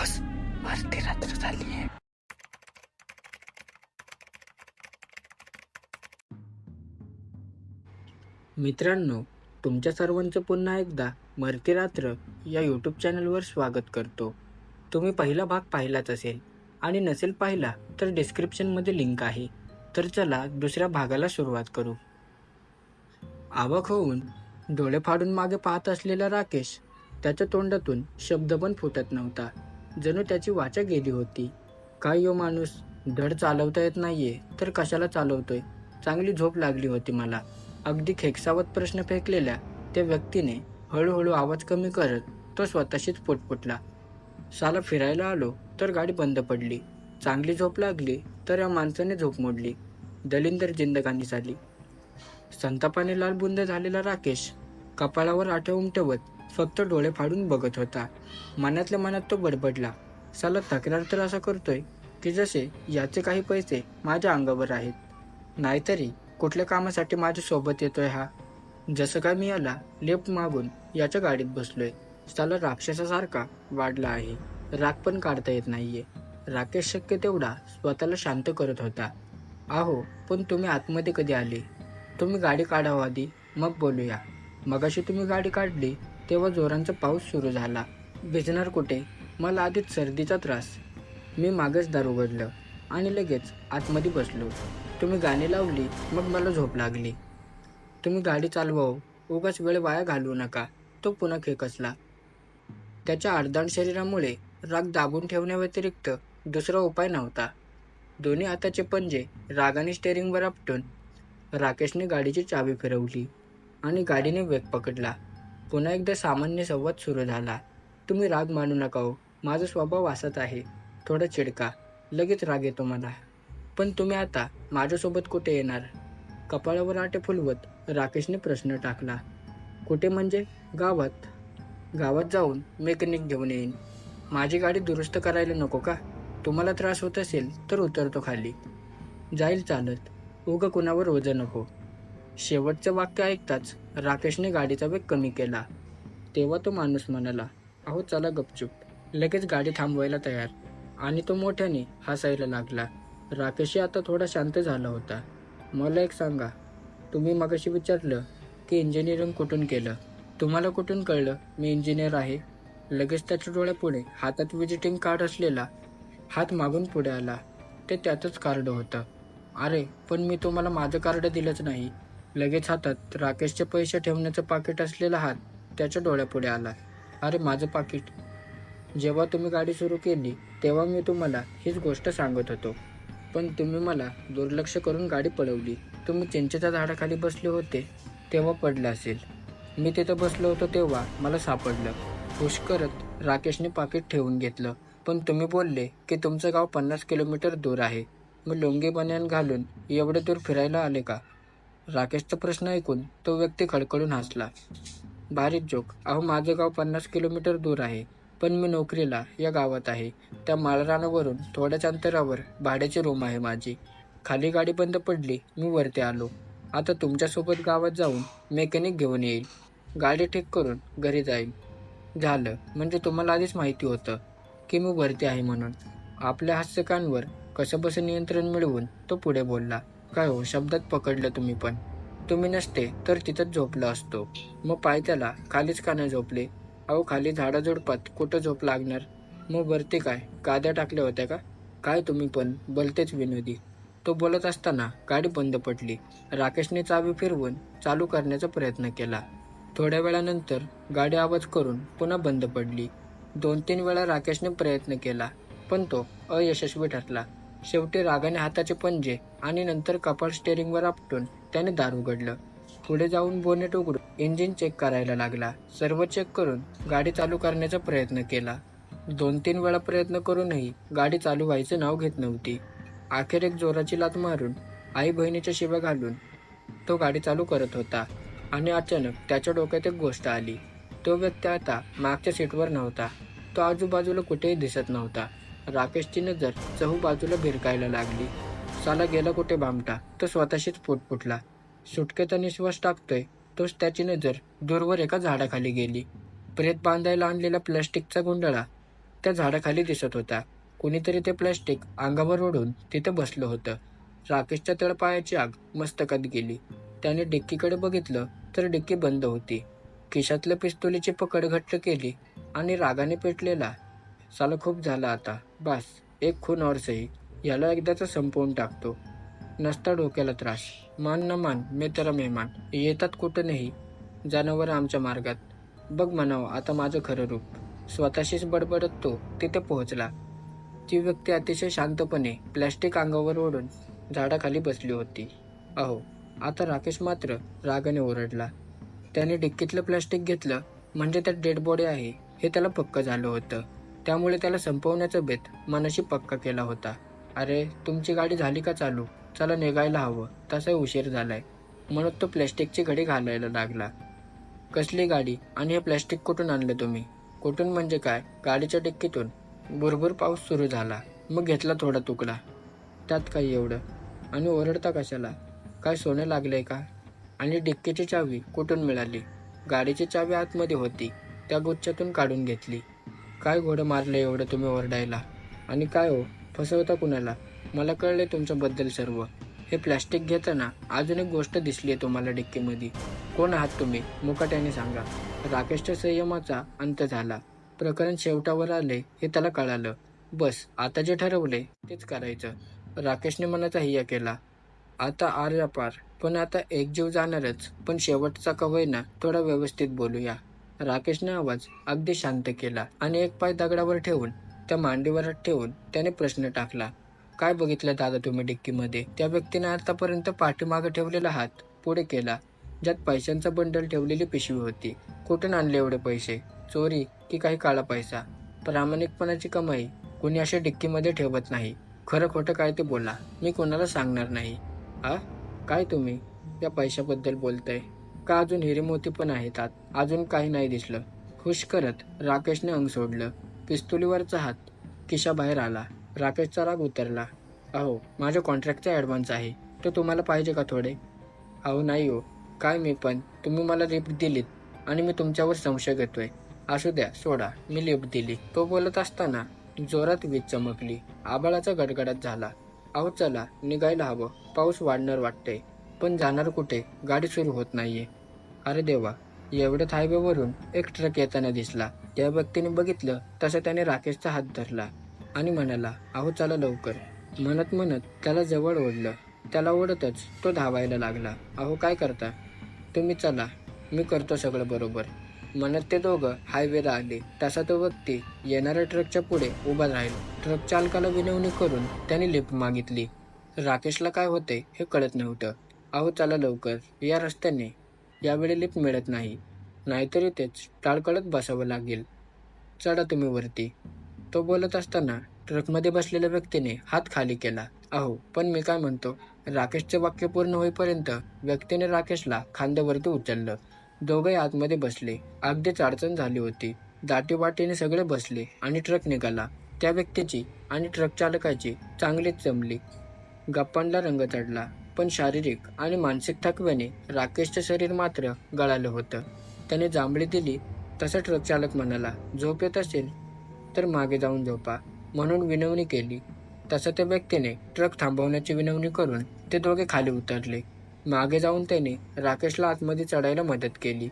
ojos. भरती रात्र मित्रांनो तुमच्या सर्वांचं पुन्हा एकदा मरती रात्र या यूट्यूब चॅनलवर स्वागत करतो. तुम्ही पहिला भाग पाहिलाच असेल आणि नसेल पाहिला तर डिस्क्रिप्शनमध्ये लिंक आहे. तर चला दुसऱ्या भागाला सुरुवात करू. आवक होऊन डोळे फाडून मागे पाहत असलेला राकेश त्याच्या तोंडातून शब्द पण फुटत नव्हता. जणू त्याची वाचा गेली होती. काय यो माणूस? धड चालवता येत नाहीये तर कशाला चालवतोय? चांगली झोप लागली होती मला. अगदी खेकसावत प्रश्न फेकलेल्या त्या व्यक्तीने हळूहळू आवाज कमी करत तो स्वतःशीच पुटपुटला. साला फिरायला आलो तर गाडी बंद पडली. चांगली झोप लागली तर या माणसाने झोप मोडली. दलिंदर जिंदगानी झाली. संतापाने लालबुंद झालेला राकेश कपाळावर आठवून ठेवत फक्त डोळे फाडून बघत होता. मनातल्या मनात तो बडबडला. साला तक्रार तर असा करतोय की जसे याचे काही पैसे माझ्या अंगावर आहेत. नाहीतरी कुठल्या कामासाठी माझ्या सोबत येतोय हा? जसं का मी याला लेफ्ट मागून याच्या गाडीत बसलोय. साला राक्षसासारखा वाढला आहे. राग पण काढता येत नाहीये. राकेश शक्य तेवढा स्वतःला शांत करत होता. आहो पण तुम्ही आतमध्ये कधी आले? तुम्ही गाडी काढावं आधी. मग बोलूया. मगाशी तुम्ही गाडी काढली तेव्हा जोरांचा पाऊस सुरू झाला. भिजणार कुठे? मला आधीच सर्दीचा त्रास. मी मागेच दार उघडलं आणि लगेच आतमध्ये बसलो. तुम्ही गाणी लावली मग मला झोप लागली. तुम्ही गाडी चालवाव उगाच वेळ वाया घालवू नका. तो पुन्हा खेकसला. त्याच्या अर्धाण शरीरामुळे राग दाबून ठेवण्याव्यतिरिक्त दुसरा उपाय नव्हता. दोन्ही हाताचे पंजे रागाने स्टेअरिंगवर आपटून राकेशने गाडीची चावी फिरवली आणि गाडीने वेग पकडला. पुन्हा एकदा सामान्य संवाद सुरू झाला. तुम्ही राग मानू नका हो. माझा स्वभाव असाच आहे. थोडा चिडका. लगेच राग येतो मला. पण तुम्ही आता माझ्यासोबत कुठे येणार? कपाळावर आटे फुलवत राकेशने प्रश्न टाकला. कुठे म्हणजे? गावात. गावात जाऊन मेकॅनिक घेऊन येईन. माझी गाडी दुरुस्त करायला नको का? तुम्हाला त्रास होत असेल तर उतरतो खाली. जाईल चालत. उगं कुणावर ओझं नको. शेवटचं वाक्य ऐकताच राकेशने गाडीचा वेग कमी केला. तेव्हा तो माणूस म्हणाला अहो चला गपचूप. लगेच गाडी थांबवायला तयार. आणि तो मोठ्याने हसायला लागला. राकेशही आता थोडा शांत झाला होता. मला एक सांगा. तुम्ही मगाशी विचारलं की इंजिनिअरिंग कुठून केलं? तुम्हाला कुठून कळलं? मी इंजिनियर आहे. लगेच त्याच्या डोळ्यापुढे हातात विजिटिंग कार्ड असलेला हात मागून पुढे आला. ते त्यातच कार्ड होतं. अरे पण मी तुम्हाला माझं कार्ड दिलंच नाही. लगेच हातात राकेशचे पैसे ठेवण्याचं पाकिट असलेला हात त्याच्या डोळ्यापुढे आला. अरे माझं पाकिट. जेव्हा तुम्ही गाडी सुरू केली तेव्हा मी तुम्हाला हीच गोष्ट सांगत होतो. पण तुम्ही मला दुर्लक्ष करून गाडी पळवली. तुम्ही चिंचेच्या झाडाखाली बसले होते तेव्हा पडलं असेल. मी तिथं बसलो होतो तेव्हा मला सापडलं. खुश करत राकेशने पाकिट ठेवून घेतलं. पण तुम्ही बोलले की तुमचं गाव पन्नास किलोमीटर दूर आहे. मग लोंगी बन्यान घालून एवढे दूर फिरायला आले का? राकेशचा प्रश्न ऐकून तो व्यक्ती खडखडून हसला. भारीच जोक. अहो माझं गाव पन्नास किलोमीटर दूर आहे पण मी नोकरीला या गावात आहे. त्या माळरानावरून थोड्याच अंतरावर भाड्याची रूम आहे माझी. खाली गाडी बंद पडली मी वरती आलो. आता तुमच्यासोबत गावात जाऊन मेकॅनिक घेऊन येईल. गाडी ठीक करून घरी जाईल. झालं. म्हणजे तुम्हाला आधीच माहिती होतं की मी वरती आहे म्हणून. आपल्या हास्यकांवर कसं बसं नियंत्रण मिळवून तो पुढे बोलला. काय हो शब्दात पकडलं तुम्ही पण. तुम्ही नसते तर तिथंच झोपला असतो. मग पाय त्याला खालीच का नाही झोपले. अहो खाली झाडाझुडपात कुठं झोप लागणार? मग वरती काय? काद्या टाकल्या होत्या का? काय तुम्ही पण बोलतेच विनोदी. तो बोलत असताना गाडी बंद पडली. राकेशने चावी फिरवून चालू करण्याचा प्रयत्न केला. थोड्या वेळानंतर गाडी आवाज करून पुन्हा बंद पडली. दोन तीन वेळा राकेशने प्रयत्न केला पण तो अयशस्वी ठरला. शेवटी रागाने हाताचे पंजे आणि नंतर कपाळ स्टेअरिंगवर आपटून त्याने दार उघडलं. पुढे जाऊन बोनेट उघडून इंजिन चेक करायला लागला. सर्व चेक करून गाडी चालू करण्याचा प्रयत्न केला. दोन तीन वेळा प्रयत्न करूनही गाडी चालू व्हायचं नाव घेत नव्हती. अखेर एक जोराची लात मारून आई बहिणीच्या शिव्या घालून तो गाडी चालू करत होता आणि अचानक त्याच्या डोक्यात एक गोष्ट आली. तो व्यक्ती आता मागच्या सीटवर नव्हता. तो आजूबाजूला कुठेही दिसत नव्हता. राकेशची नजर चहू बाजूला भिरकायला लागली. साला गेला कुठे बामटा? तो स्वतःशीच फुटफुटला सुटकेचा निश्वास टाकतोय तोच त्याची नजर दूरवर एका झाडाखाली गेली. प्रेत बांधायला आणलेला प्लास्टिकचा गुंडळा त्या झाडाखाली दिसत होता. कुणीतरी ते प्लॅस्टिक अंगावर ओढून तिथे बसलं होतं. राकेशच्या तळपायाची आग मस्तकात गेली. त्याने डिक्कीकडे बघितलं तर डिक्की बंद होती. खिशातल्या पिस्तुलीची पकड घट्ट केली आणि रागाने पेटलेला साला खूप झाला आता. बस एक खून और सही याला एकदाच संपवून टाकतो. नसता डोक्याला त्रास. मान न मान मी तर मेहमान. येतात कुठं नाही जनावर आमच्या मार्गात. बघ म्हणावं आता माझं खरं रूप. स्वतःशीच बडबडत तो तिथे पोहोचला. ती व्यक्ती अतिशय शांतपणे प्लॅस्टिक अंगावर ओढून झाडाखाली बसली होती. अहो आता राकेश मात्र रागाने ओरडला. त्याने डिक्कीतलं प्लॅस्टिक घेतलं म्हणजे त्यात डेड बॉडी आहे हे त्याला पक्क झालं होतं. त्यामुळे त्याला संपवण्याचा बेत मनाशी पक्का केला होता. अरे तुमची गाडी झाली का चालू? चला निघायला हवं. तसाही उशीर झालाय. म्हणून तो प्लॅस्टिकची घडी घालायला लागला. कसली गाडी? आणि हे प्लॅस्टिक कुठून आणलं तुम्ही? कुठून म्हणजे काय? गाडीच्या डिक्कीतून? भुरभुर पाऊस सुरू झाला. मग घेतला थोडा तुकडा. त्यात काही एवढं. आणि ओरडता कशाला? काय सोनं लागलंय का? आणि डिक्कीची चावी कुठून मिळाली? गाडीची चावी आतमध्ये होती. त्या गुच्छातून काढून घेतली. काय घोडं मारलं एवढं तुम्ही ओरडायला? आणि काय हो फसवता कुणाला? मला कळले तुमच्याबद्दल सर्व. हे प्लॅस्टिक घेताना अजून एक गोष्ट दिसली आहे तुम्हाला डिक्कीमध्ये. कोण आहात तुम्ही? मुकाट्याने सांगा. राकेशच्या संयमाचा अंत झाला. प्रकरण शेवटावर आले हे त्याला कळालं. बस आता जे ठरवले तेच करायचं. राकेशने मनाचा हिया केला. आता आर्या पार पण आता एक जीव जाणारच. पण शेवटचा कवय ना थोडा व्यवस्थित बोलूया. राकेशने आवाज अगदी शांत केला आणि एक पाय दगडावर ठेवून त्या मांडीवर ठेवून त्याने प्रश्न टाकला. काय बघितलं दादा तुम्ही डिक्कीमध्ये? त्या व्यक्तीने आतापर्यंत पाठीमागे ठेवलेला हात पुढे केला ज्यात पैशांचा बंडल ठेवलेली पिशवी होती. कुठून आणले एवढे पैसे? चोरी की काही काळा पैसा? प्रामाणिकपणाची कमाई कुणी अशा डिक्कीमध्ये ठेवत नाही. खरं खोटं काय ते बोला. मी कोणाला सांगणार नाही. आ? काय तुम्ही? या पैशाबद्दल बोलताय. का अजून हिरे मोती पण आहेत आत? अजून काही नाही दिसलं. खुश करत राकेशने अंग सोडलं. पिस्तुलीवरचा हात खिशाबाहेर आला. राकेशचा राग उतरला. अहो माझ्या कॉन्ट्रॅक्टचा ॲडव्हान्स आहे. तो तुम्हाला पाहिजे का थोडे? अहो नाही हो. काय मी पण? तुम्ही मला लिफ्ट दिलीत आणि मी तुमच्यावर संशय घेतोय. असू द्या सोडा. मी लिफ्ट दिली. तो बोलत असताना जोरात वीज चमकली. आबाळाचा गडगडाट झाला. अहो चला. निघायला हवं. पाऊस वाढणार वाटतंय. पण जाणार कुठे? गाडी सुरू होत नाहीये. अरे देवा एवढ्यात हायवेवरून एक ट्रक येताना दिसला. त्या व्यक्तीने बघितलं तसं त्याने राकेशचा हात धरला आणि म्हणाला अहो चला लवकर. म्हणत म्हणत त्याला जवळ ओढलं. त्याला ओढतच तो धावायला लागला. अहो काय करता? तुम्ही चला मी करतो सगळं बरोबर. म्हणत ते दोघं हायवेला आले. तसा तो व्यक्ती येणाऱ्या ट्रकच्या पुढे उभा राहिला. ट्रक चालकाला विनवणी करून त्याने लिफ्ट मागितली. राकेशला काय होते हे कळत नव्हतं. अहो चला लवकर. या रस्त्याने. यावेळी लिफ्ट मिळत नाही. नाहीतरी तेच टाळकळत बसावं लागेल. चढा तुम्ही वरती. तो बोलत असताना ट्रकमध्ये बसलेल्या व्यक्तीने हात खाली केला. अहो पण मी काय म्हणतो? राकेशचे वाक्य पूर्ण होईपर्यंत व्यक्तीने राकेशला खांद्यावरती उचललं. दोघे आतमध्ये बसले. अगदीच अडचण झाली होती. दाटीवाटीने सगळे बसले आणि ट्रक निघाला. त्या व्यक्तीची आणि ट्रक चालकाची चांगलीच जमली. गप्पांना रंग चढला. पण शारीरिक आणि मानसिक थकव्याने राकेशचं शरीर मात्र गळालं होतं. त्याने जांभळी दिली तसा ट्रक चालक म्हणाला झोप येत असेल तर मागे जाऊन झोपा. म्हणून विनवणी केली. तसं त्या व्यक्तीने ट्रक थांबवण्याची विनवणी करून ते दोघे खाली उतरले. मागे जाऊन त्याने राकेशला आतमध्ये चढायला मदत केली.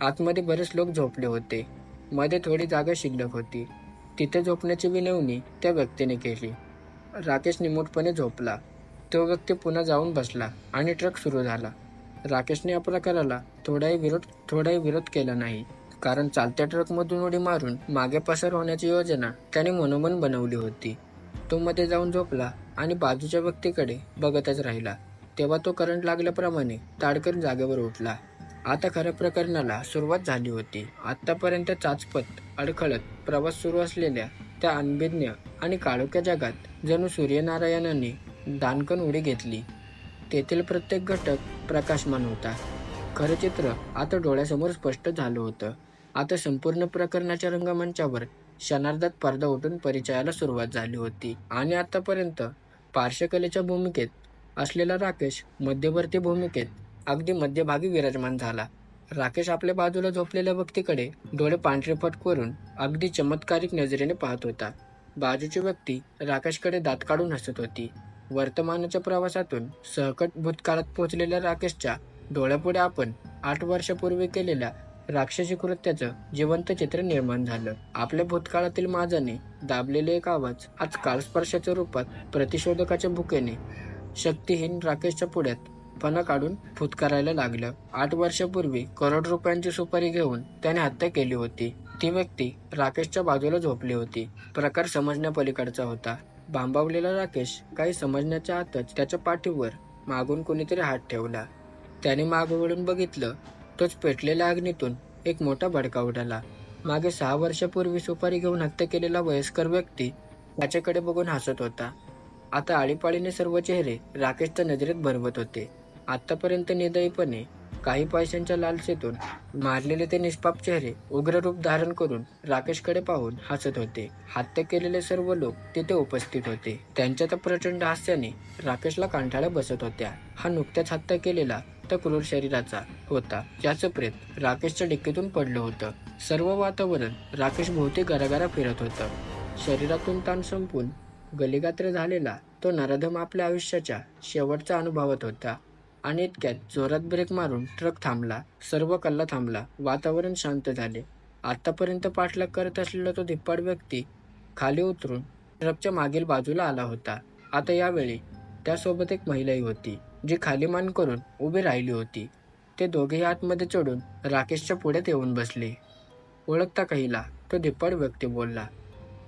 आतमध्ये बरेच लोक झोपले होते. मध्ये थोडी जागा शिल्लक होती. तिथे झोपण्याची विनवणी त्या व्यक्तीने केली. राकेश निमूटपणे झोपला. तो व्यक्ती पुन्हा जाऊन बसला आणि ट्रक सुरू झाला. राकेशने या प्रकाराला थोडाही विरोध थोडाही विरोध केला नाही. कारण चालत्या ट्रकमधून उडी मारून मागे पसार होण्याची योजना त्याने मनोमन बनवली होती. तो मध्ये जाऊन झोपला आणि बाजूच्या व्यक्तीकडे बघतच राहिला. तेव्हा तो करंट लागल्याप्रमाणे ताडकन जागेवर उठला. आता खऱ्या प्रकरणाला सुरुवात झाली होती. आतापर्यंत चाचपत अडखळत प्रवास सुरू असलेल्या त्या अनभिज्ञ आणि काळोख्या जगात जणू सूर्यनारायणाने दानकन उडी घेतली. तेथील प्रत्येक घटक प्रकाशमान होता. खरं चित्र आता डोळ्यासमोर स्पष्ट झालं होतं. आता संपूर्ण प्रकरणाच्या रंगमंचावर क्षणार्धात पडदा उठून परिचयाला सुरुवात झाली होती. आणि आतापर्यंत पार्श्वकलेच्या भूमिकेत असलेला राकेश मध्यवर्ती भूमिकेत अगदी मध्यभागी विराजमान झाला. राकेश आपल्या बाजूला झोपलेल्या व्यक्तीकडे डोळे पांढरेफट करून अगदी चमत्कारिक नजरेने पाहत होता. बाजूची व्यक्ती राकेशकडे दात काढून हसत होती. वर्तमानाच्या प्रवासातून सहकट भूतकाळात पोहोचलेल्या राकेशच्या डोळ्यापुढे आपण आठ वर्षापूर्वी केलेल्या राक्षसी कृत्याचं जिवंत चित्र निर्माण झालं. आपल्या भूतकाळातील माझाने दाबलेले एक आवाज आज कालस्पर्शाच्या रूपात प्रतिशोधकाच्या भुकेने शक्तिहीन राकेशच्या पुढ्यात फणा काढून फुतकारायला लागलं. आठ वर्षापूर्वी करोड रुपयांची सुपारी घेऊन त्याने हत्या केली होती. ती व्यक्ती राकेशच्या बाजूला झोपली होती. प्रकार समजण्यापलीकडचा होता. भांबावलेला राकेश काही समजण्याच्या आतच त्याच्या पाठीवर मागून कोणीतरी हात ठेवला. त्याने माग वळून बघितलं तोच पेटलेल्या अग्नीतून एक मोठा भडका उडाला. मागे सहा वर्षापूर्वी सुपारी घेऊन हत्या केलेला वयस्कर व्यक्ती त्याच्याकडे बघून हसत होता. आता आळीपाळीने सर्व चेहरे राकेशच्या नजरेत भरवत होते. आतापर्यंत निर्दयीपणे काही पैशांच्या लालसेतून मारलेले ते निष्पाप चेहरे उग्र रूप धारण करून राकेशकडे पाहून हसत होते. हत्या केलेले सर्व लोक तिथे उपस्थित होते. त्यांच्या त्या प्रचंड हास्याने राकेशला कांठाळ्या बसत होत्या. हा नुकत्याच हत्या केलेला त्या क्रूर शरीराचा होता. ज्याचं प्रेत राकेशच्या डिक्कीतून पडलं होतं. सर्व वातावरण राकेश भोवती गरागरा फिरत होतं. शरीरातून ताण संपून गलिगात्र झालेला तो नराधम आपल्या आयुष्याच्या शेवटचा अनुभवत होता. आणि इतक्यात जोरात ब्रेक मारून ट्रक थांबला सर्व कल्ला थांबला वातावरण शांत झाले. आतापर्यंत पाठलाग करत असलेला तो धिप्पाड व्यक्ती खाली उतरून ट्रकच्या मागील बाजूला आला होता. आता यावेळी त्यासोबत एक महिलाही होती जी खाली मान करून उभी राहिली होती. ते दोघेही आतमध्ये चढून राकेशच्या पुढ्यात येऊन बसले. ओळखता काहीला तो धिप्पाड व्यक्ती बोलला.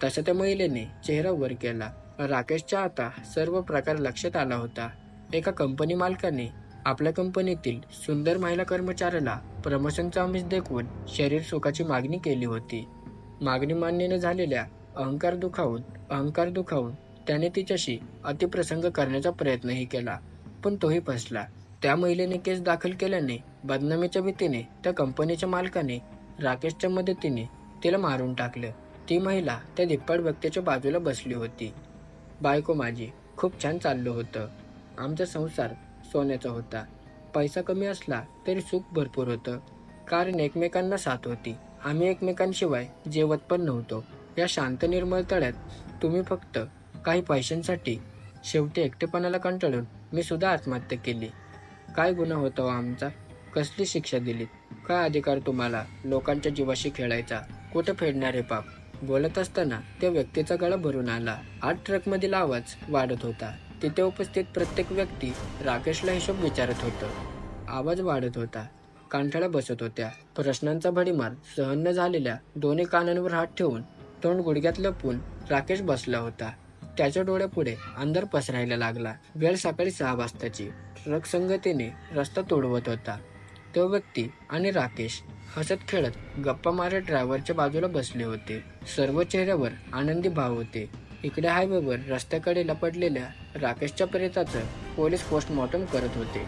तशा त्या महिलेने चेहरा वर केला. राकेशच्या आता सर्व प्रकार लक्षात आला होता. एका कंपनी मालकाने आपल्या कंपनीतील सुंदर महिला कर्मचाऱ्याला प्रमोशनचा आमिष देखून शरीर सुखाची मागणी केली होती. मागणी मान्य न झालेल्या अहंकार दुखावून अहंकार दुखावून त्याने तिच्याशी अतिप्रसंग करण्याचा प्रयत्नही केला पण तोही फसला. त्या महिलेने केस दाखल केल्याने बदनामीच्या भीतीने त्या कंपनीच्या मालकाने राकेशच्या मदतीने तिला मारून टाकलं. ती महिला त्या धिप्पाड व्यक्तीच्या बाजूला बसली होती. बायको माझी खूप छान चाललं होतं. आमचा संसार सोन्याचा होता. पैसा कमी असला तरी सुख भरपूर होतं. कारण एकमेकांना साथ होती. आम्ही एकमेकांशिवाय जेवत पण नव्हतो. या शांत निर्मळ तळ्यात तुम्ही फक्त काही पैशांसाठी शेवटी एकटेपणाला कंटाळून मी सुद्धा आत्महत्या केली. काय गुन्हा होता हो आमचा? कसली शिक्षा दिली? काय अधिकार तुम्हाला? लोकांच्या जीवाशी खेळायचा? कुठं फेडणार पाप? बोलत असताना त्या व्यक्तीचा गळा भरून आला. आठ ट्रकमधील आवाज वाढत होता. तिथे उपस्थित प्रत्येक व्यक्ती राकेशला हिशोब विचारत होतं. आवाज वाढत होता. कांठाळ्या बसत होत्या. प्रश्नांचा भडीमार सहन न झालेल्या दोन्ही कानांवर हात ठेवून तोंड गुडघ्यात लपून राकेश बसला होता. त्याच्या डोळ्यापुढे अंधार पसरायला लागला. वेळ सकाळी सहा वाजताची. ट्रक संगतीने रस्ता तोडवत होता. तो व्यक्ती आणि राकेश हसत खेळत गप्पा मारत ड्रायव्हरच्या बाजूला बसले होते. सर्व चेहऱ्यावर आनंदी भाव होते. इकडे हायवेवर रस्त्याकडे लपडलेल्या राकेशच्या प्रेताचं पोलीस पोस्टमॉर्टम करत होते.